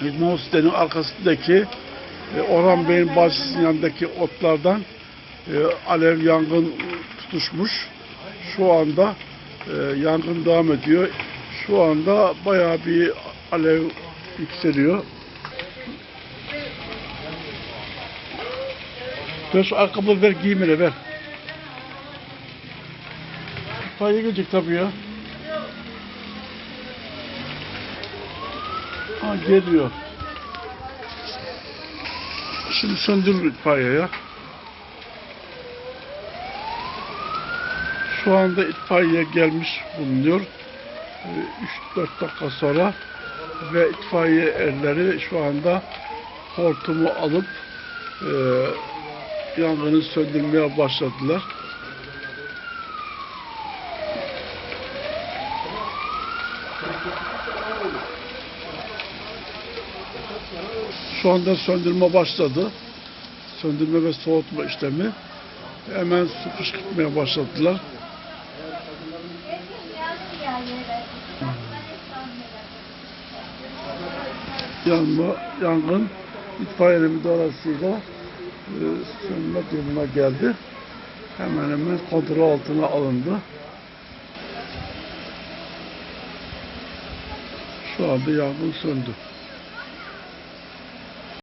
Hizmet sitenin arkasındaki e, Orhan Bey'in bahçesinin yanındaki otlardan e, alev yangın tutuşmuş. Şu anda e, yangın devam ediyor. Şu anda bayağı bir alev yükseliyor. Ver şu ayakkabıları ver giyim hele ver. İtfaiye gelecek tabii ya. Ha geliyor. Şimdi söndürür itfaiye ya. Şu anda itfaiye gelmiş bulunuyor. 3-4 dakika sonra ve itfaiye erleri şu anda hortumu alıp e, yangını söndürmeye başladılar. Şu anda söndürme başladı. Söndürme ve soğutma işlemi. Hemen su fışkırtmaya başladılar. Yanma, yangın itfaiyenin müdahalesiyle e, sönme durumuna geldi. Hemen hemen kontrol altına alındı. Şu anda yangın söndü.